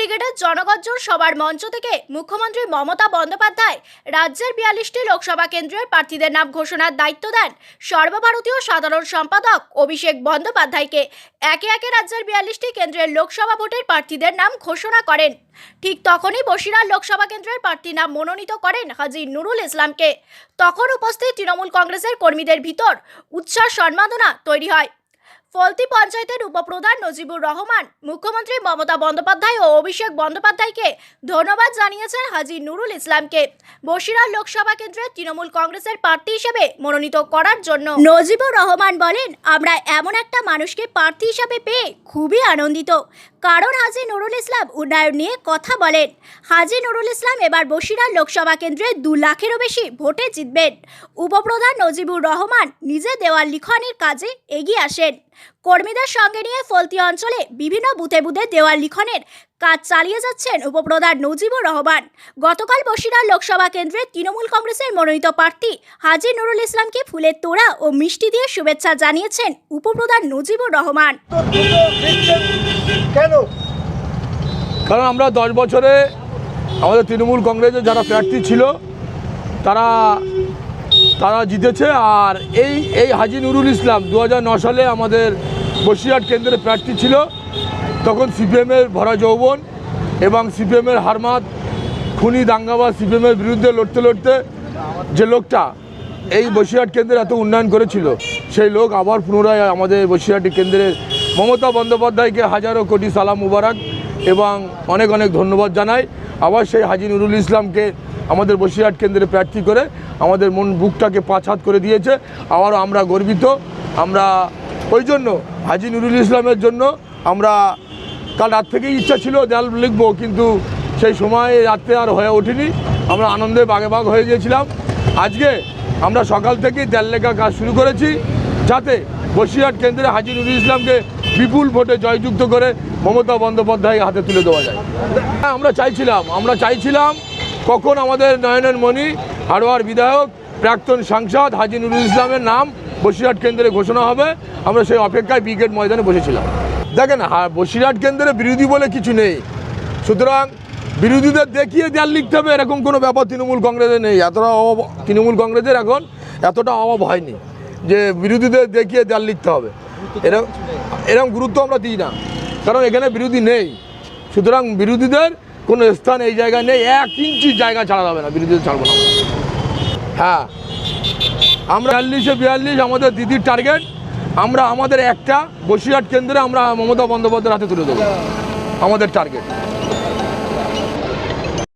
ব্রিগেডের জনগজ্জর সবার মঞ্চ থেকে মুখ্যমন্ত্রী মমতা বন্দ্যোপাধ্যায় রাজ্যের বিয়াল্লিশটি লোকসভা কেন্দ্রের প্রার্থীদের নাম ঘোষণার দায়িত্ব দেন। সর্বভারতীয় সাধারণ সম্পাদক অভিষেক বন্দ্যোপাধ্যায়কে একে একে রাজ্যের বিয়াল্লিশটি কেন্দ্রের লোকসভা ভোটের প্রার্থীদের নাম ঘোষণা করেন। ঠিক তখনই বসিরহাট লোকসভা কেন্দ্রের প্রার্থী নাম মনোনীত করেন হাজি নুরুল ইসলামকে। তখন উপস্থিত তৃণমূল কংগ্রেসের কর্মীদের ভিতর উচ্ছ্বাস সম্মাননা তৈরি হয়। ফলতি পঞ্চায়েতের উপপ্রধান নজিবুর রহমান, মুখ্যমন্ত্রী মমতা বন্দ্যোপাধ্যায় ও অভিষেক বন্দ্যোপাধ্যায়কে ধন্যবাদ জানিয়েছেন হাজি নুরুল ইসলামকে। বসিরহাট লোকসভা কেন্দ্রে তৃণমূল কংগ্রেসের প্রার্থী হিসেবে মনোনীত করার জন্য নজিবুর রহমান বলেন, আমরা এমন একটা মানুষকে প্রার্থী হিসাবে পেয়ে খুবই আনন্দিত। কারণ হাজি নুরুল ইসলাম উন্নয়ন নিয়ে কথা বলেন। হাজি নুরুল ইসলাম এবার বসিরহাট লোকসভা কেন্দ্রে দু লাখেরও বেশি ভোটে জিতবেন। উপপ্রধান নজিবুর রহমান নিজে দেওয়াল লিখনের কাজে এগিয়ে আসেন। কর্মীদের সঙ্গে নিয়ে ফলতি অঞ্চলে বিভিন্ন বুথে বুথে দেওয়াল লিখনের কাজ চালিয়ে যাচ্ছেন উপপ্রধান নজিবুর রহমান। গতকাল বসিরহাট লোকসভা কেন্দ্রে তৃণমূল কংগ্রেসের মনোনীত প্রার্থী হাজি নুরুল ইসলামকে ফুলের তোড়া ও মিষ্টি দিয়ে শুভেচ্ছা জানিয়েছেন উপপ্রধান নজিবুর রহমান। কেন? কারণ আমরা দশ বছরে আমাদের তৃণমূল কংগ্রেসের যারা প্রার্থী ছিল তারা তারা জিতেছে আর এই এই হাজি নুরুল ইসলাম দু সালে আমাদের বসিরহাট কেন্দ্রের প্রার্থী ছিল। তখন সিপিএমের ভরা যৌবন এবং সিপিএমের হারমাত খুনি দাঙ্গাবাজ সিপিএমের বিরুদ্ধে লড়তে লড়তে যে লোকটা এই বসিরহাট কেন্দ্রে এত উন্নয়ন করেছিল, সেই লোক আবার পুনরায় আমাদের বসিরহাটি কেন্দ্রের মমতা বন্দ্যোপাধ্যায়কে হাজারো কোটি সালাম মুবারক এবং অনেক অনেক ধন্যবাদ জানাই। আবার সেই হাজি নুরুল ইসলামকে আমাদের বসিরহাট কেন্দ্রে প্রার্থী করে আমাদের মন বুকটাকে পাঁচ হাত করে দিয়েছে। আবারও আমরা গর্বিত। আমরা ওই জন্য, হাজি নুরুল ইসলামের জন্য আমরা কাল রাত থেকেই ইচ্ছা ছিল দেয়াল লিখব, কিন্তু সেই সময় রাত্রে আর হয়ে ওঠেনি। আমরা আনন্দে বাগে বাঘ হয়ে গিয়েছিলাম। আজকে আমরা সকাল থেকেই দেয়াল লেখা কাজ শুরু করেছি, যাতে বসিরহাট কেন্দ্রে হাজি নুরুল ইসলামকে বিপুল ভোটে জয়যুক্ত করে মমতা বন্দ্যোপাধ্যায় হাতে তুলে দেওয়া যায়। হ্যাঁ আমরা চাইছিলাম আমরা চাইছিলাম কখন আমাদের নয়নের মণি হাড়োয়ার বিধায়ক, প্রাক্তন সাংসদ হাজি নুরুল ইসলামের নাম বসিরহাট কেন্দ্রে ঘোষণা হবে। আমরা সেই অপেক্ষায় ব্রিগেড ময়দানে বসেছিলাম। দেখেন বসিরহাট কেন্দ্রে বিরোধী বলে কিছু নেই। সুতরাং বিরোধীদের দেখিয়ে দেয়াল লিখতে হবে, এরকম কোনো ব্যাপার তৃণমূল কংগ্রেসের নেই। এতটা অভাব, তৃণমূল কংগ্রেসের এখন এতটা অভাব হয়নি যে বিরোধীদের দেখিয়ে দেয়াল লিখতে হবে। এরকম এরকম গুরুত্ব আমরা দিই না। কারণ এখানে বিরোধী নেই। সুতরাং বিরোধীদের কোনো স্থান এই জায়গায় নেই, এক ইঞ্চি জায়গা ছাড়া যাবে না, বিরোধীদের ছাড়বো না। হ্যাঁ আমরা বিয়াল্লিশে বিয়াল্লিশ, আমাদের দিদির টার্গেট আমরা আমাদের একটা বসিরহাট কেন্দ্রে আমরা মমতা বন্দ্যোপাধ্যায়ের হাতে তুলে দেবো, আমাদের টার্গেট